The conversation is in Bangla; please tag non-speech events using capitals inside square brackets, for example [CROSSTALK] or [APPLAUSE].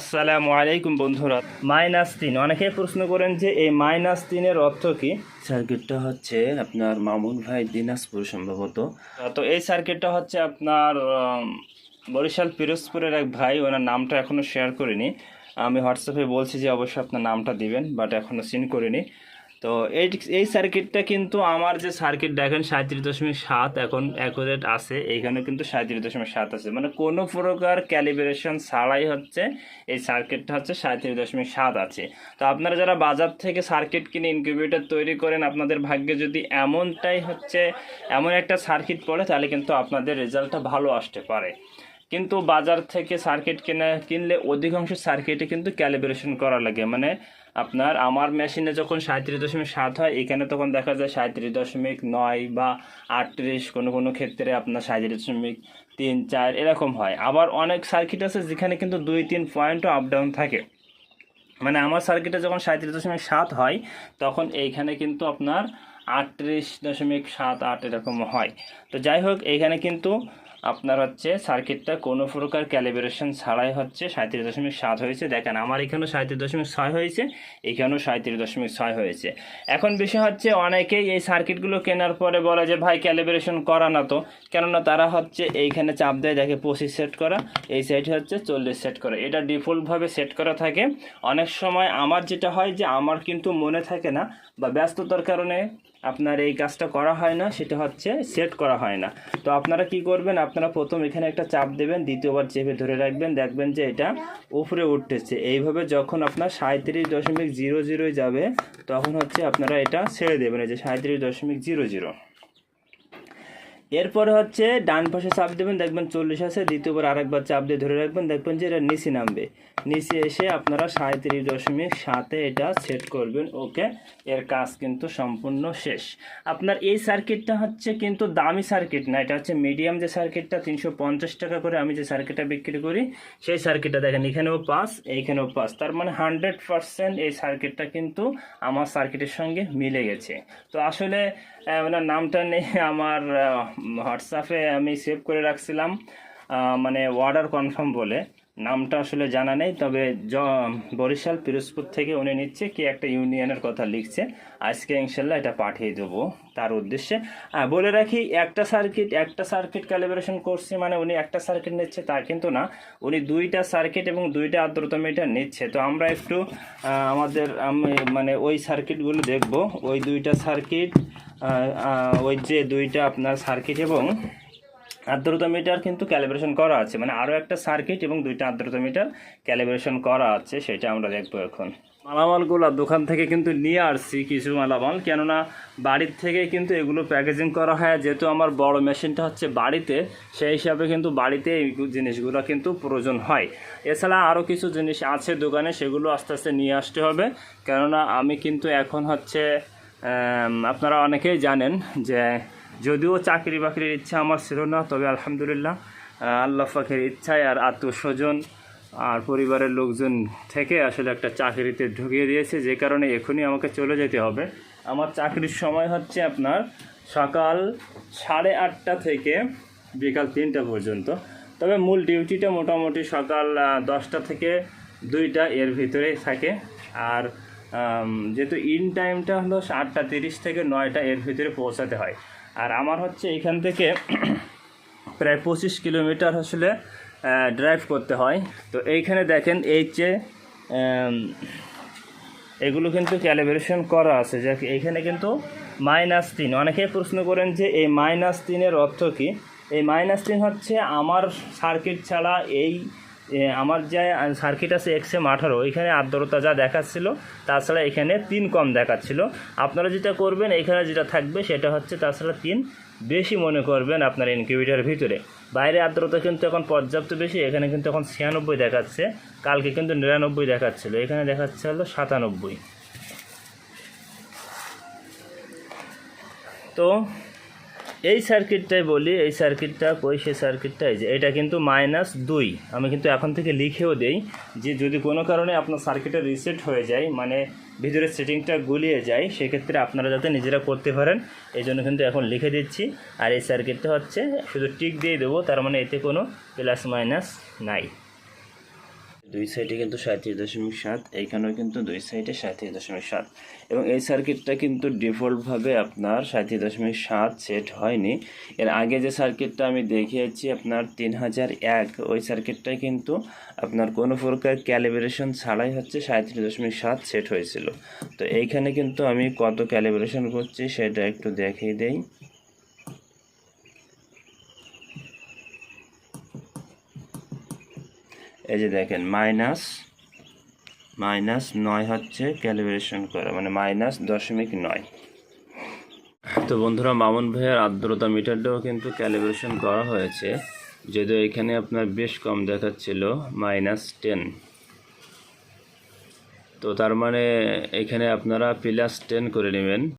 আসসালামু আলাইকুম বন্ধুরা। মাইনাস তিন। অনেকে প্রশ্ন করেন যে এই মাইনাস তিনের অর্থ কি? সার্কিটটা হচ্ছে আপনার মামুন ভাই দিনাজপুর সম্ভবত। তো এই সার্কিটটা হচ্ছে আপনার বরিশাল পিরোজপুরের এক ভাই ওনার নামটা এখনও শেয়ার করিনি। আমি হোয়াটসঅ্যাপে বলছি যে অবশ্যই আপনার নামটা দিবেন বাট এখনও সিন করিনি। তো এই এই সার্কিটটা কিন্তু আমার যে সার্কিট দেখেন সাঁত্রিশ দশমিক সাত, এখন অ্যাকুরেট আছে। এইখানে কিন্তু সাঁত্রিশ দশমিক সাত আছে। মানে কোনো প্রকার ক্যালিব্রেশন ছাড়াই হচ্ছে এই সার্কিটটা হচ্ছে সাঁত্রিশ দশমিক সাত আছে। তো আপনারা যারা বাজার থেকে সার্কিট কিনে ইনকিউবেটর তৈরি করেন, আপনাদের ভাগ্যে যদি এমনটাই হচ্ছে, এমন একটা সার্কিট পড়ে, তাহলে কিন্তু আপনাদের রেজাল্টটা ভালো আসতে পারে। কিন্তু বাজার থেকে সার্কিট কিনে, কিনলে অধিকাংশ সার্কিটে কিন্তু ক্যালিব্রেশন করা লাগে। মানে আপনার আমার মেশিনে যখন সাঁত্রিশ দশমিক সাত হয়, এখানে তখন দেখা যায় সাঁত্রিশ দশমিক নয় বা আটত্রিশ কোনো কোনো ক্ষেত্রে আপনার সাঁত্রিশ দশমিক তিন চার এরকম হয়। আবার অনেক সার্কিট আছে যেখানে কিন্তু দুই তিন পয়েন্টও আপ ডাউন থাকে। মানে আমার সার্কিটে যখন সাঁত্রিশ দশমিক সাত হয়, তখন এইখানে কিন্তু আপনার আটত্রিশ দশমিক সাত আট এরকম হয়। তো যাই হোক, এইখানে কিন্তু আপনার হচ্ছে সার্কিটটা কোনো প্রকার ক্যালিব্রেশন ছাড়াই হচ্ছে সাঁত্রিশ দশমিক সাত হয়েছে। দেখেন, আমার এখানেও সাঁত্রিশ দশমিক ছয় হয়েছে, এখানেও সাঁত্রিশ দশমিক ছয় হয়েছে। এখন বিষয় হচ্ছে অনেকেই এই সার্কিটগুলো কেনার পরে বলে যে, ভাই ক্যালিব্রেশন করা না তো। কেননা তারা হচ্ছে এইখানে চাপ দেয়, দেখে পঁচিশ সেট করা, এই সাইডে হচ্ছে চল্লিশ সেট করা। এটা ডিফল্টভাবে সেট করা থাকে। অনেক সময় আমার যেটা হয় যে, আমার কিন্তু মনে থাকে না বা ব্যস্ততার কারণে আপনার এই কাজটা করা হয় না, সেটা হচ্ছে সেট করা হয় না। তো আপনারা কি করবেন, আপনারা প্রথম এখানে একটা চাপ দেবেন, দ্বিতীয়বার চেপে ধরে রাখবেন, দেখবেন যে এটা উপরে উঠতেছে। এইভাবে যখন আপনার সাঁত্রিশ দশমিক জিরো জিরোয় যাবে, তখন হচ্ছে আপনারা এটা ছেড়ে দেবেন, এই যে সাঁত্রিশ দশমিক জিরো জিরো। এরপরে হচ্ছে ডান পাশে চাপ দেবেন, দেখবেন চল্লিশ আছে, দ্বিতীয়বার আরেকবার চাপ দিয়ে ধরে রাখবেন, দেখবেন যে এটা নিচে নামবে। নিচে এসে আপনারা সাঁত্রিশ দশমিক সাতে এটা সেট করবেন, ওকে? এর কাজ কিন্তু সম্পূর্ণ শেষ। আপনার এই সার্কিটটা হচ্ছে কিন্তু দামি সার্কিট না, এটা হচ্ছে মিডিয়াম যে সার্কিটটা তিনশো পঞ্চাশ টাকা করে আমি যে সার্কিটটা বিক্রি করি, সেই সার্কিটটা দেখেন, এখানেও পাস এইখানেও পাস তার মানে হান্ড্রেড পারসেন্ট এই সার্কিটটা কিন্তু আমার সার্কিটের সঙ্গে মিলে গেছে। তো আসলে ওনার নামটা নেই আমার হোয়াটসঅ্যাপে আমি সেভ করে রাখছিলাম মানে অর্ডার কনফার্ম বলে। নামটা আসলে জানা নেই, তবে জ- বরিশাল, পিরোজপুর থেকে উনি নিচ্ছে কি একটা ইউনিয়নের কথা লিখছে। আজকে ইনশাল্লাহ এটা পাঠিয়ে দেবো তার উদ্দেশ্যে। বলে রাখি, একটা সার্কিট একটা সার্কিট ক্যালিব্রেশন করছে মানে উনি একটা সার্কিট নিচ্ছে তা কিন্তু না। উনি দুইটা সার্কিট এবং দুইটা আর্দ্রতা মিটার নিচ্ছে। তো আমরা একটু আমাদের, আমি মানে ওই সার্কিটগুলো দেখব। ওই দুইটা সার্কিট ওই যে দুইটা আপনার সার্কিট এবং আর্দ্রতা মিটার কিন্তু ক্যালিব্রেশন করা আছে। মানে আরও একটা সার্কিট এবং দুইটা আর্দ্রতা মিটার ক্যালিব্রেশন করা আছে, সেটা আমরা দেখব এখন। মালামালগুলো দোকান থেকে কিন্তু নিয়ে আসছি কিছু মালামাল, কেননা বাড়ির থেকে কিন্তু এগুলো প্যাকেজিং করা হয়। যেহেতু আমার বড় মেশিনটা হচ্ছে বাড়িতে, সেই হিসাবে কিন্তু বাড়িতে এই জিনিসগুলো কিন্তু প্রয়োজন হয়। এছাড়া আরও কিছু জিনিস আছে দোকানে, সেগুলো আস্তে আস্তে নিয়ে আসতে হবে। কেননা আমি কিন্তু এখন হচ্ছে আপনারা অনেকেই জানেন যে যদিও চাকরি বাকরির ইচ্ছা আমার ছিল না, তবে আলহামদুলিল্লাহ আল্লাহ পাখের ইচ্ছায় আর আত্মস্বজন আর পরিবারের লোকজন থেকে আসলে একটা চাকরিতে ঢুকিয়ে দিয়েছে, যে কারণে এখনই আমাকে চলে যেতে হবে। আমার চাকরির সময় হচ্ছে আপনার সকাল সাড়ে আটটা থেকে বিকাল তিনটা পর্যন্ত। তবে মূল ডিউটিটা মোটামুটি সকাল দশটা থেকে দুইটা এর ভিতরেই থাকে। আর যেহেতু ইন টাইমটা হলো আটটা তিরিশ থেকে নয়টা, এর ভিতরে পৌঁছাতে হয়। আর আমার হচ্ছে এখান থেকে [CLEARS THROAT] প্রায় পঁচিশ কিলোমিটার আসলে ড্রাইভ করতে হয়। তো এইখানে দেখেন, এই যে এগুলো কিন্তু ক্যালিব্রেশন করা আছে। যা এইখানে কিন্তু মাইনাস তিন। অনেকেই প্রশ্ন করেন যে এই মাইনাস তিনের অর্থ কী? এই মাইনাস তিন হচ্ছে আমার সার্কিট ছাড়া এই আমার যে সার্কিট আছে এক্স এম আঠারো, এখানে আর্দ্রতা যা দেখাচ্ছিল, তাছাড়া এখানে তিন কম দেখাচ্ছিল। আপনারা যেটা করবেন, এখানে যেটা থাকবে, সেটা হচ্ছে তাছাড়া তিন বেশি মনে করবেন আপনার ইনকিউবেটারের ভিতরে। বাইরে আর্দ্রতা কিন্তু এখন পর্যাপ্ত বেশি, এখানে কিন্তু এখন ছিয়ানব্বই দেখাচ্ছে, কালকে কিন্তু নিরানব্বই দেখাচ্ছিল, এখানে দেখাচ্ছে হলো সাতানব্বই। তো এই সার্কিটটাই বলি, এই সার্কিটটা, কই সেই সার্কিটটা, এই যে এটা কিন্তু মাইনাস দুই। আমি কিন্তু এখন থেকে লিখেও দেই যে যদি কোনো কারণে আপনার সার্কিটটা রিসেট হয়ে যায় মানে ভিতরের সেটিংটা গুলিয়ে যায়, সেক্ষেত্রে আপনারা যাতে নিজেরা করতে পারেন, এই জন্য কিন্তু এখন লিখে দিচ্ছি। আর এই সার্কিটটা হচ্ছে শুধু টিক দিয়ে দেবো, তার মানে এতে কোনো প্লাস মাইনাস নাই। দুই সাইডে কিন্তু সাঁত্রিশ দশমিক সাত, এইখানেও কিন্তু দুই সাইডে সাঁত্রিশ দশমিক সাত। এবং এই সার্কিটটা কিন্তু ডিফল্টভাবে আপনার সাঁত্রিশ দশমিক সাত সেট হয়নি। এর আগে যে সার্কিটটা আমি দেখিয়েছি আপনার তিন হাজার এক, ওই সার্কিটটাই কিন্তু আপনার কোনো প্রকার ক্যালিব্রেশন ছাড়াই হচ্ছে সাঁত্রিশ দশমিক সাত সেট হয়েছিল। তো এইখানে কিন্তু আমি কত ক্যালিব্রেশন করছি সেটা একটু দেখিয়ে দেই। এই যে দেখেন মাইনাস মাইনাস নয় হচ্ছে ক্যালিব্রেশন করা মানে মাইনাস দশমিক নয়। তো বন্ধুরা, মামুন ভাইয়ের আর্দ্রতা মিটারটাও কিন্তু ক্যালিব্রেশন করা হয়েছে, যদিও এখানে আপনার বেশ কম দেখাচ্ছিল মাইনাস টেন তো তার মানে এখানে আপনারা প্লাস টেন করে নেবেন।